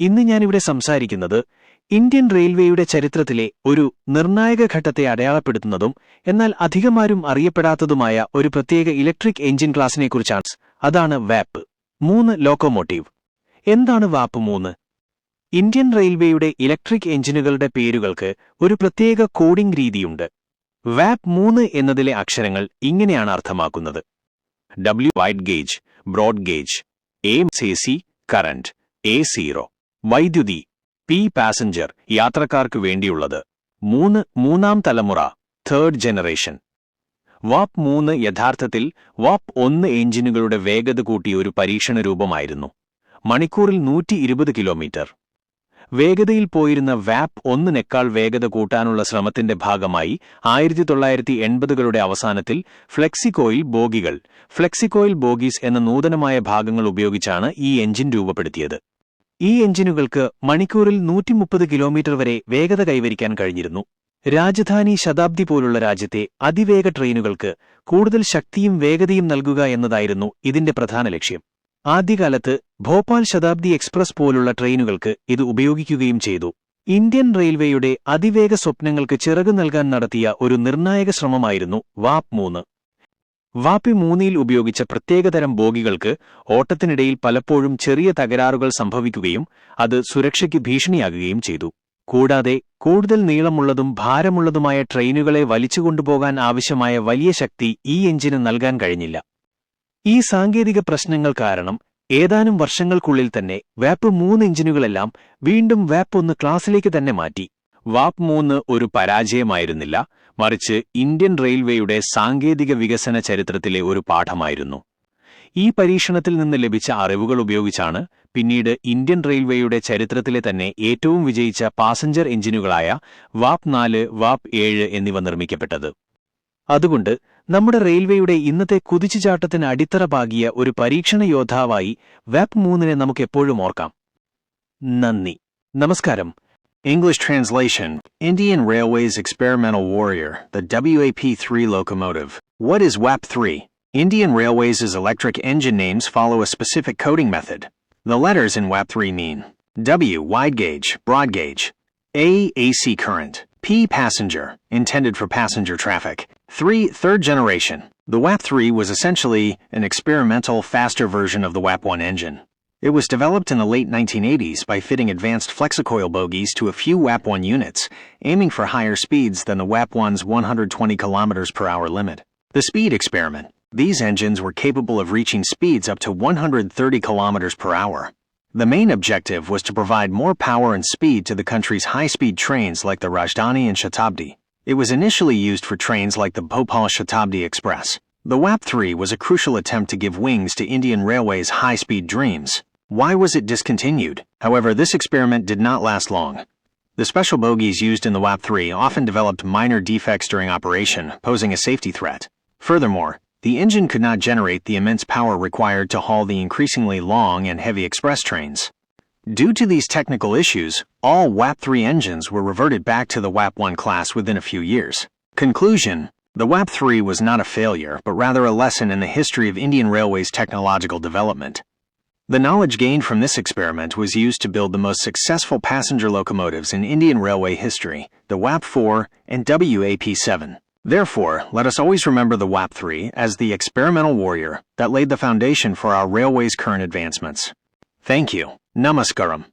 ഇന്ന് ഞാനിവിടെ സംസാരിക്കുന്നത് ഇന്ത്യൻ റെയിൽവേയുടെ ചരിത്രത്തിലെ ഒരു നിർണായക ഘട്ടത്തെ അടയാളപ്പെടുത്തുന്നതും എന്നാൽ അധികമാരും അറിയപ്പെടാത്തതുമായ ഒരു പ്രത്യേക ഇലക്ട്രിക് എഞ്ചിൻ ക്ലാസിനെക്കുറിച്ചാണ് അതാണ് വാപ്പ്. മൂന്ന് ലോക്കോമോട്ടീവ്. എന്താണ് വാപ്പ് മൂന്ന്? ഇന്ത്യൻ റെയിൽവേയുടെ ഇലക്ട്രിക് എഞ്ചിനുകളുടെ പേരുകൾക്ക് ഒരു പ്രത്യേക കോഡിംഗ് രീതിയുണ്ട്. വാപ്പ് മൂന്ന് എന്നതിലെ അക്ഷരങ്ങൾ ഇങ്ങനെയാണ് അർത്ഥമാക്കുന്നത്. W wide gauge broad gauge M C C current A zero വൈദ്യുതി പി പാസഞ്ചർ യാത്രക്കാർക്ക് വേണ്ടിയുള്ളത്. മൂന്ന് മൂന്നാം തലമുറ തേർഡ് ജനറേഷൻ വാപ്പ് മൂന്ന് യഥാർത്ഥത്തിൽ വാപ്പ് ഒന്ന് എഞ്ചിനുകളുടെ വേഗത കൂട്ടിയ ഒരു പരീക്ഷണ രൂപമായിരുന്നു മണിക്കൂറിൽ നൂറ്റി ഇരുപത് കിലോമീറ്റർ. വേഗതയിൽ പോയിരുന്ന വാപ്പ് ഒന്നിനേക്കാൾ വേഗത കൂട്ടാനുള്ള ശ്രമത്തിന്റെ ഭാഗമായി ആയിരത്തി തൊള്ളായിരത്തി എൺപതുകളുടെ അവസാനത്തിൽ ഫ്ലെക്സിക്കോയിൽ ബോഗികൾ ഫ്ലെക്സിക്കോയിൽ ബോഗീസ് എന്ന നൂതനമായ ഭാഗങ്ങൾ ഉപയോഗിച്ചാണ് ഈ എഞ്ചിൻ രൂപപ്പെടുത്തിയത്. ഈ എഞ്ചിനുകൾക്ക് മണിക്കൂറിൽ നൂറ്റിമുപ്പത് കിലോമീറ്റർ വരെ വേഗത കൈവരിക്കാൻ കഴിഞ്ഞിരുന്നു. രാജധാനി ശതാബ്ദി പോലുള്ള രാജ്യത്തെ അതിവേഗ ട്രെയിനുകൾക്ക് കൂടുതൽ ശക്തിയും വേഗതയും നൽകുക എന്നതായിരുന്നു ഇതിന്റെ പ്രധാന ലക്ഷ്യം. ആദ്യകാലത്ത് ഭോപ്പാൽ ശതാബ്ദി എക്സ്പ്രസ് പോലുള്ള ട്രെയിനുകൾക്ക് ഇത് ഉപയോഗിക്കുകയും ചെയ്തു. ഇന്ത്യൻ റെയിൽവേയുടെ അതിവേഗ സ്വപ്നങ്ങൾക്ക് ചിറകു നൽകാൻ നടത്തിയ ഒരു നിർണായക ശ്രമമായിരുന്നു വാപ് മൂന്ന്. വാപ്പി മൂന്നിയിൽ ഉപയോഗിച്ച പ്രത്യേകതരം ബോഗികൾക്ക് ഓട്ടത്തിനിടയിൽ പലപ്പോഴും ചെറിയ തകരാറുകൾ സംഭവിക്കുകയും അത് സുരക്ഷയ്ക്ക് ഭീഷണിയാകുകയും ചെയ്തു. കൂടാതെ കൂടുതൽ നീളമുള്ളതും ഭാരമുള്ളതുമായ ട്രെയിനുകളെ വലിച്ചുകൊണ്ടുപോകാൻ ആവശ്യമായ വലിയ ശക്തി ഈ എഞ്ചിന് നൽകാൻ കഴിഞ്ഞില്ല. ഈ സാങ്കേതിക പ്രശ്നങ്ങൾ കാരണം ഏതാനും വർഷങ്ങൾക്കുള്ളിൽ തന്നെ വാപ്പ് മൂന്ന് എഞ്ചിനുകളെല്ലാം വീണ്ടും വാപ്പ് ഒന്ന് ക്ലാസ്സിലേക്ക് തന്നെ മാറ്റി. വാപ്പ് മൂന്ന് ഒരു പരാജയമായിരുന്നില്ല മറിച്ച് ഇന്ത്യൻ റെയിൽവേയുടെ സാങ്കേതിക വികസന ചരിത്രത്തിലെ ഒരു പാഠമായിരുന്നു. ഈ പരീക്ഷണത്തിൽ നിന്ന് ലഭിച്ച അറിവുകൾ ഉപയോഗിച്ചാണ് പിന്നീട് ഇന്ത്യൻ റെയിൽവേയുടെ ചരിത്രത്തിലെ തന്നെ ഏറ്റവും വിജയിച്ച പാസഞ്ചർ എഞ്ചിനുകളായ വാപ് നാല് വാപ് ഏഴ് എന്നിവ നിർമ്മിക്കപ്പെട്ടത്. അതുകൊണ്ട് നമ്മുടെ റെയിൽവേയുടെ ഇന്നത്തെ കുതിച്ചുചാട്ടത്തിന് അടിത്തറ പാകിയ ഒരു പരീക്ഷണ യോദ്ധാവായി വാപ് മൂന്നിനെ നമുക്കെപ്പോഴും ഓർക്കാം. നന്ദി. നമസ്കാരം. English translation Indian Railways Experimental Warrior, the WAP 3 locomotive. What is WAP 3? Indian Railways' electric engine names follow a specific coding method. The letters in WAP 3 mean W wide gauge, broad gauge, A AC current, P passenger, intended for passenger traffic, 3 third generation. The WAP 3 was essentially an experimental, faster version of the WAP 1 engine. It was developed in the late 1980s by fitting advanced flexicoil bogies to a few WAP-1 units, aiming for higher speeds than the WAP-1's 120 km per hour limit. The speed experiment. These engines were capable of reaching speeds up to 130 km per hour. The main objective was to provide more power and speed to the country's high-speed trains like the Rajdhani and Shatabdi. It was initially used for trains like the Bhopal Shatabdi Express. The WAP-3 was a crucial attempt to give wings to Indian Railway's high-speed dreams. Why was it discontinued? However, this experiment did not last long. The special bogies used in the WAP-3 often developed minor defects during operation, posing a safety threat. Furthermore, the engine could not generate the immense power required to haul the increasingly long and heavy express trains. Due to these technical issues, all WAP-3 engines were reverted back to the WAP-1 class within a few years. Conclusion The WAP-3 was not a failure, but rather a lesson in the history of Indian Railway's technological development. The knowledge gained from this experiment was used to build the most successful passenger locomotives in Indian railway history, the WAP-4 and WAP-7. Therefore, let us always remember the WAP-3 as the experimental warrior that laid the foundation for our railway's current advancements. Thank you. Namaskaram.